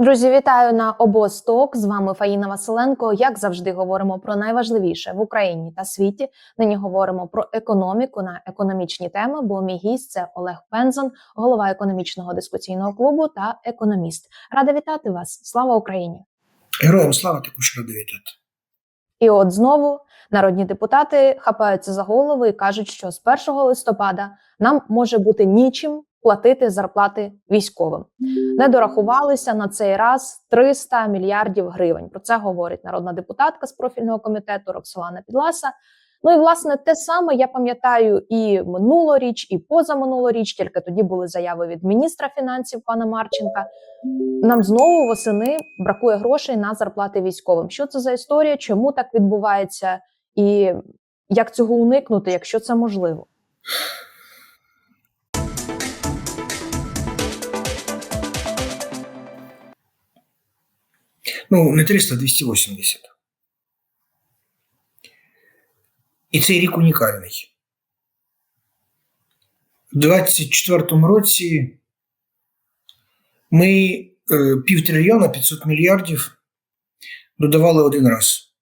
Друзі, вітаю на обосток. З вами Фаїна Василенко. Як завжди, говоримо про найважливіше в Україні та світі. Нині говоримо про економіку на економічні теми. Бо мій гість це Олег Пензон, голова економічного дискусійного клубу та економіст. Рада вітати вас. Слава Україні! Героям слава також радий вітати. І от знову народні депутати хапаються за голови і кажуть, що з 1 листопада нам може бути нічим платити зарплати військовим. Не дорахувалися на цей раз 300 мільярдів гривень. Про це говорить народна депутатка з профільного комітету Роксолана Підласа. Ну і власне те саме я пам'ятаю і минулоріч, і позаминулоріч, тільки тоді були заяви від міністра фінансів пана Марченка. Нам знову восени бракує грошей на зарплати військовим. Що це за історія? Чому так відбувається, і як цього уникнути, якщо це можливо? Ну, не 300, 280. І цей рік унікальний. У 2024 році ми е, півтрильйона 500 мільярдів додавали один раз.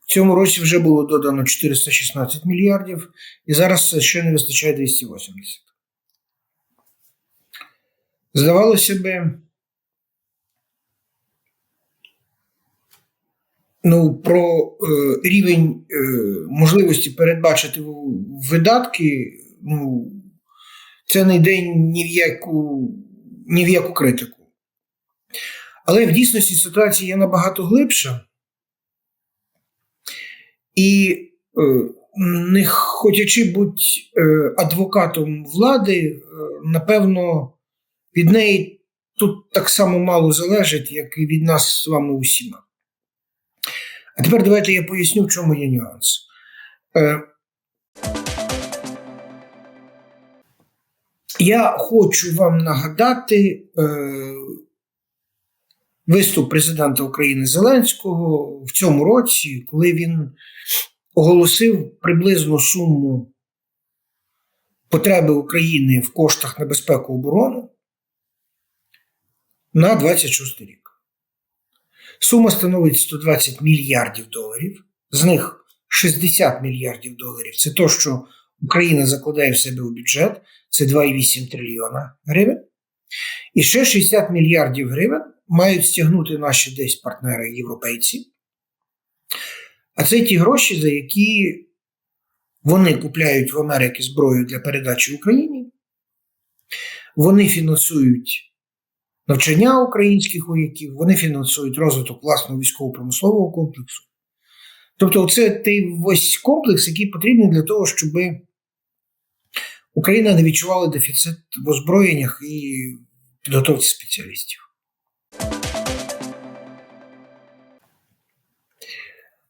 В цьому році вже було додано 416 мільярдів, і зараз ще не вистачає 280. Здавалося би, ну, про е, рівень е, можливості передбачити видатки, ну, це не йде ні в яку, ні в яку критику. Але в дійсності ситуація є набагато глибша. І е, не хотячи бути е, адвокатом влади, е, напевно, від неї тут так само мало залежить, як і від нас з вами усіма. А тепер давайте я поясню, в чому є нюанс. Е, я хочу вам нагадати е, виступ президента України Зеленського в цьому році, коли він оголосив приблизну суму потреби України в коштах на безпеку оборону на 26 рік. Сума становить 120 мільярдів доларів, з них 60 мільярдів доларів це то, що Україна закладає в себе у бюджет, це 2,8 трильйона гривень. І ще 60 мільярдів гривень мають стягнути наші десь партнери європейці. А це ті гроші, за які вони купляють в Америці зброю для передачі Україні. Вони фінансують навчання українських вояків, вони фінансують розвиток власного військово-промислового комплексу. Тобто, це той ось комплекс, який потрібний для того, щоб Україна не відчувала дефіцит в озброєннях і підготовці спеціалістів.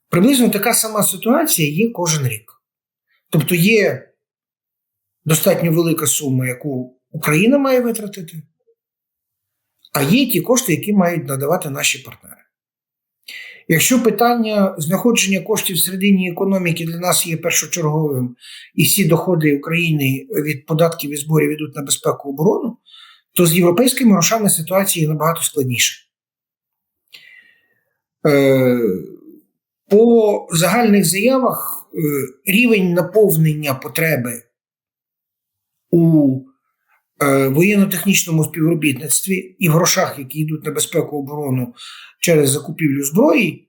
Приблизно така сама ситуація є кожен рік. Тобто є достатньо велика сума, яку Україна має витратити, а є ті кошти, які мають надавати наші партнери. Якщо питання знаходження коштів всередині економіки для нас є першочерговим, і всі доходи України від податків і зборів йдуть на безпеку оборону, то з європейськими грошами ситуація є набагато складніша. Е, По загальних заявах е, рівень наповнення потреби у воєнно-технічному співробітництві і в грошах, які йдуть на безпеку оборону через закупівлю зброї,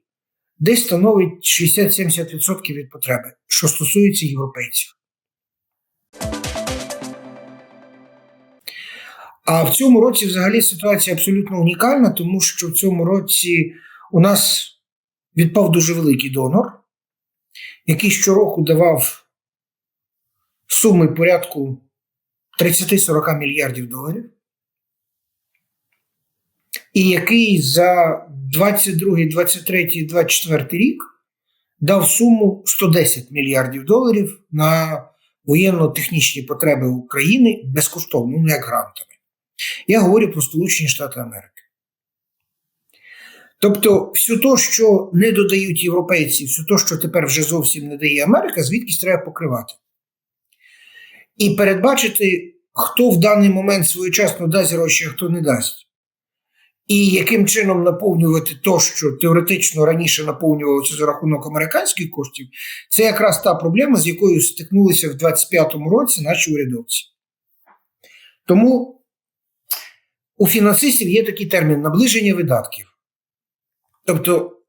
десь становить 60-70% від потреби, що стосується європейців. А в цьому році взагалі ситуація абсолютно унікальна, тому що в цьому році у нас відпав дуже великий донор, який щороку давав суми порядку 30-40 мільярдів доларів, і який за 22, 23, 24 рік дав суму 110 мільярдів доларів на воєнно-технічні потреби України безкоштовно, ну як грантами. Я говорю про Сполучені Штати Америки. Тобто, все те, що не додають європейці, все те, що тепер вже зовсім не дає Америка, звідкись треба покривати. І передбачити, хто в даний момент своєчасно дасть гроші, а хто не дасть. і яким чином наповнювати то, що теоретично раніше наповнювалося за рахунок американських коштів, це якраз та проблема, з якою стикнулися в 2025 році наші урядовці. Тому у фінансистів є такий термін наближення видатків. Тобто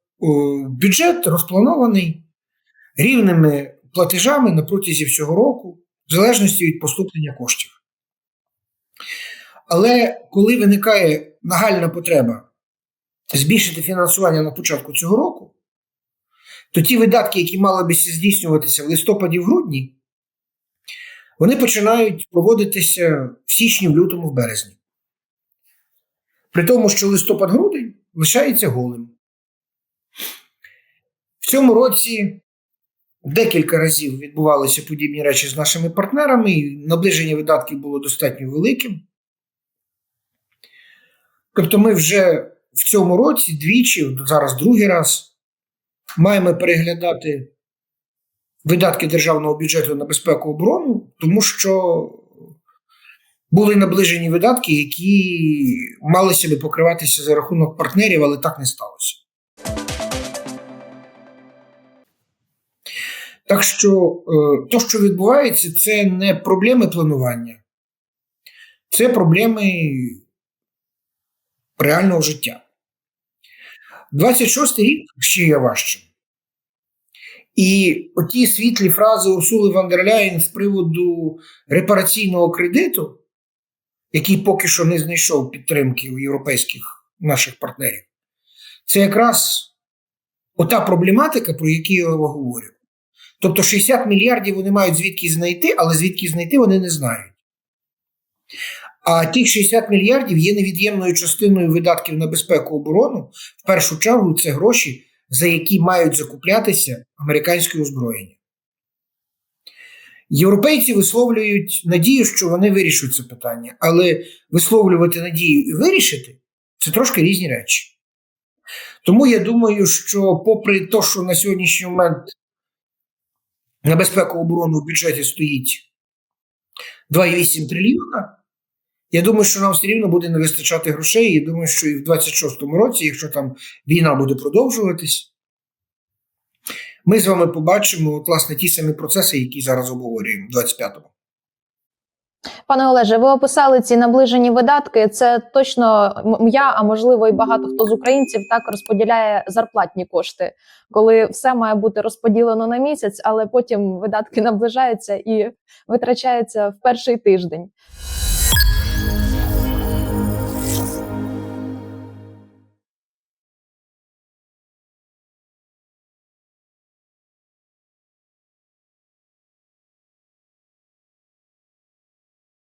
бюджет розпланований рівними платежами на протязі всього року, в залежності від поступлення коштів. Але коли виникає нагальна потреба збільшити фінансування на початку цього року, то ті видатки, які мали би здійснюватися в листопаді-грудні, вони починають проводитися в січні, в лютому, в березні. При тому, що листопад-грудень лишається голим. В цьому році декілька разів відбувалися подібні речі з нашими партнерами, і наближення видатків було достатньо великим. Тобто, ми вже в цьому році двічі, зараз другий раз, маємо переглядати видатки державного бюджету на безпеку оборону, тому що були наближені видатки, які мали себе покриватися за рахунок партнерів, але так не сталося. Так що е, то, що відбувається, це не проблеми планування, це проблеми реального життя. 26 й рік ще є важчим. І оті світлі фрази Урсули Ван дер Ляєн з приводу репараційного кредиту, який поки що не знайшов підтримки у європейських наших партнерів, це якраз ота проблематика, про яку я говорю. Тобто 60 мільярдів вони мають звідки знайти, але звідки знайти вони не знають. А тих 60 мільярдів є невід'ємною частиною видатків на безпеку оборону. В першу чергу це гроші, за які мають закуплятися американське озброєння. Європейці висловлюють надію, що вони вирішать це питання, але висловлювати надію і вирішити це трошки різні речі. Тому я думаю, що, попри те, що на сьогоднішній момент на безпеку оборони у бюджеті стоїть 2,8 трильйона, я думаю, що нам все рівно буде не вистачати грошей. І думаю, що і в 26-му році, якщо там війна буде продовжуватись, ми з вами побачимо от, власне ті самі процеси, які зараз обговорюємо в 25-му. Пане Олеже, ви описали ці наближені видатки. Це точно я, а можливо, і багато хто з українців так розподіляє зарплатні кошти, коли все має бути розподілено на місяць, але потім видатки наближаються і витрачаються в перший тиждень.